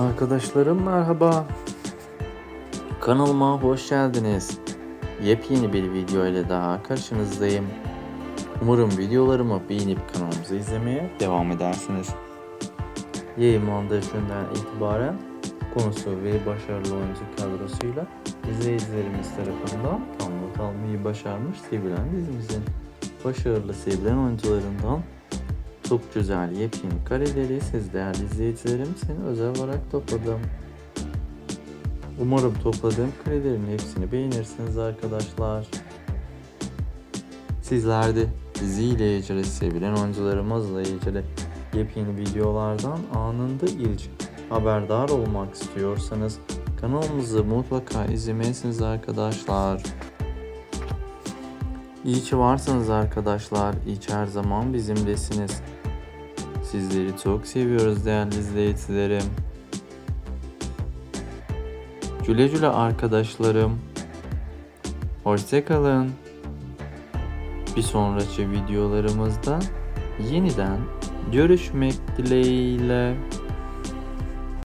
Arkadaşlarım merhaba. Kanalıma hoş geldiniz. Yepyeni bir video ile daha karşınızdayım. Umarım videolarımı beğenip kanalımızı izlemeye devam edersiniz. Yayınlandığı günden itibaren konusu ve başarılı oyuncu kadrosuyla izleyicilerimiz tarafından not almayı başarmış sevilen dizimizin başarılı sevilen oyuncularından çok güzel yepyeni kareleri siz değerli izleyicilerim için özel olarak topladım. Umarım topladığım karelerin hepsini beğenirsiniz arkadaşlar. Sizler de diziyle ilgili sevilen oyuncularımızla ilgili yepyeni videolardan anında ilk haberdar olmak istiyorsanız kanalımızı mutlaka izlemelisiniz arkadaşlar. İyi ki varsınız arkadaşlar. İyi ki her zaman bizimlesiniz. Sizleri çok seviyoruz değerli izleyicilerim. Güle güle arkadaşlarım. Hoşçakalın. Bir sonraki videolarımızda yeniden görüşmek dileğiyle.